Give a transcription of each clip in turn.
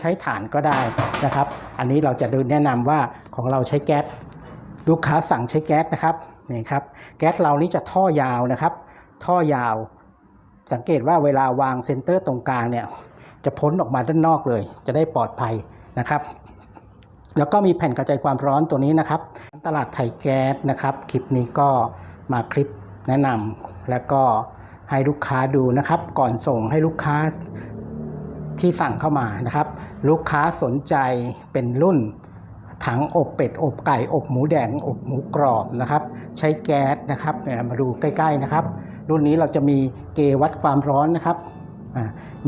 ใช้ถ่านก็ได้นะครับ อันนี้เราจะดูแนะนำว่าของเราใช้แก๊สลูกค้าสั่งใช้แก๊สนะครับนี่ครับแก๊สเรานี่จะท่อยาวนะครับ ท่อยาว สังเกตว่าเวลาวางเซนเตอร์ตรงกลางเนี่ยจะพ้นออกมาด้านนอกเลย จะได้ปลอดภัยนะครับแล้วก็มีแผ่นกระจายความร้อนตัวนี้นะครับ ตลาดไทยแก๊สนะครับ คลิปนี้ก็มาคลิปแนะนำแล้วก็ให้ลูกค้าดูนะครับ ก่อนส่งให้ลูกค้า ที่สั่งเข้ามานะครับ ลูกค้าสนใจเป็นรุ่นถังอบเป็ด อบไก่ อบหมูแดง อบหมูกรอบนะครับ ใช้แก๊สนะครับมาดูใกล้ๆนะครับ รุ่นนี้เราจะมีเกวัดความร้อนนะครับ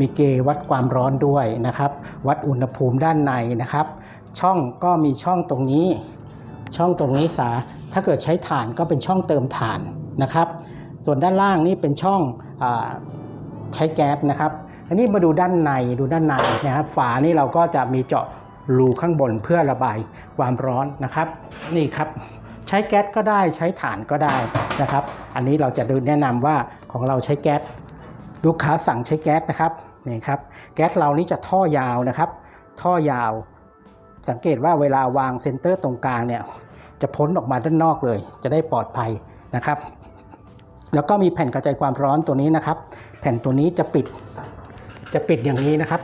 มีเกวัดความร้อนด้วยนะครับ วัดอุณหภูมิด้านในนะครับ ช่องก็มีช่องตรงนี้ ช่องตรงนี้สาถ้าเกิดใช้ถ่านก็เป็นช่องเติมถ่านนะครับ ส่วนด้านล่างนี่เป็นช่องอใช้แก๊สนะครับ อันนี้มาดูด้านในดูด้านในนะครับฝานี่เราก็จะมีเจาะรูข้างบนเพื่อระบายความร้อนนะครับ นี่ครับใช้แก๊สก็ได้ใช้ถ่านก็ได้นะครับ อันนี้เราจะดูแนะนำว่าของเราใช้แก๊สลูกค้าสั่งใช้แก๊สนะครับนี่ครับ แก๊สเรานี่จะท่อยาวนะครับ ท่อยาว สังเกตว่าเวลาวางเซนเตอร์ตรงกลางเนี่ยจะพ้นออกมาด้านนอกเลย จะได้ปลอดภัยนะครับ แล้วก็มีแผ่นกระจายความร้อนตัวนี้นะครับ แผ่นตัวนี้จะปิด จะปิดอย่างนี้นะครับ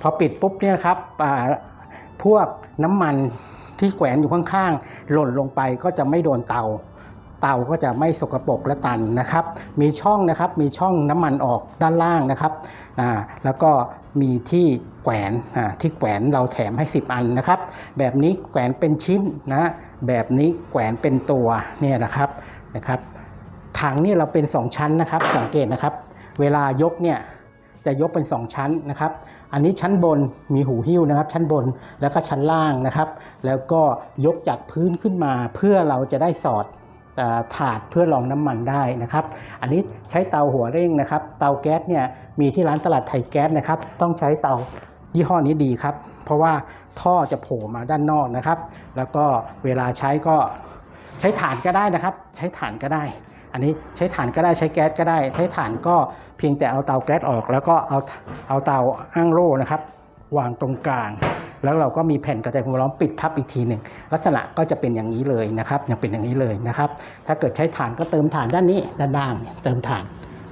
พอปิดปุ๊บเนี่ยครับพวกน้ำมันที่แขวนอยู่ข้างๆ หล่นลงไปก็จะไม่โดนเตา เตาก็จะไม่สกปรกและตันนะครับ มีช่องนะครับ มีช่องน้ำมันออกด้านล่างนะครับ อ่า แล้วก็มีที่แขวน อ่า ที่แขวนเราแถมให้ 10 อันนะครับ แบบนี้แขวนเป็นชิ้นนะ แบบนี้แขวนเป็นตัวเนี่ยนะครับ นะครับ ถังนี่เราเป็น 2 ชั้นนะครับ สังเกตนะครับ เวลายกเนี่ย จะยกเป็น 2 ชั้นนะครับ อันนี้ชั้นบนมีหูหิ้วนะครับ ชั้นบนแล้วก็ชั้นล่างนะครับ แล้วก็ยกจากพื้นขึ้นมาเพื่อเราจะได้สอดถาดเพื่อรองน้ำมันได้นะครับ อันนี้ใช้เตาหัวเร่งนะครับ เตาแก๊สเนี่ยมีที่ร้านตลาดไทยแก๊สนะครับ ต้องใช้เตายี่ห้อนี้ดีครับ เพราะว่าท่อจะโผล่มาด้านนอกนะครับ แล้วก็เวลาใช้ก็ใช้ถานก็ได้นะครับ ใช้ถานก็ได้ อันนี้ใช้ถ่านก็ได้ใช้แก๊สก็ได้ ใช้ถ่านก็เพียงแต่เอาเตาแก๊สออก แล้วก็เอาเอาเตาอ้างโล่นะครับ วางตรงกลาง แล้วเราก็มีแผ่นกระจายความร้อนปิดทับอีกทีหนึ่งลักษณะก็จะเป็นอย่างนี้เลยนะครับยังเป็นอย่างนี้เลยนะครับ ถ้าเกิดใช้ถ่านก็เติมถ่านด้านนี้ด้านล่างเนี่ยเติมถ่าน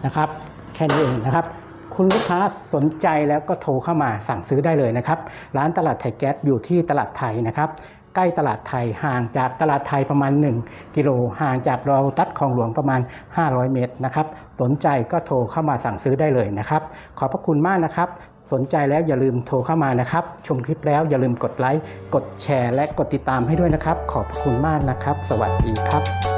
นะครับ แค่นี้เองนะครับคุณลูกค้าสนใจแล้วก็โทรเข้ามาสั่งซื้อได้เลยนะครับ ร้านตลาดไทยแก๊สอยู่ที่ตลาดไทยนะครับ ใกล้ตลาดไทยห่างจากตลาดไทยประมาณ 1 กิโลห่างจากเราตัดคลองหลวงประมาณ 500 เมตรนะครับสนใจก็โทรเข้ามาสั่งซื้อได้เลยนะครับ ขอบพระคุณมากนะครับ สนใจแล้วอย่าลืมโทรเข้ามานะครับ ชมคลิปแล้วอย่าลืมกดไลค์กดแชร์ และกดติดตามให้ด้วยนะครับ ขอบพระคุณมากนะครับ สวัสดีครับ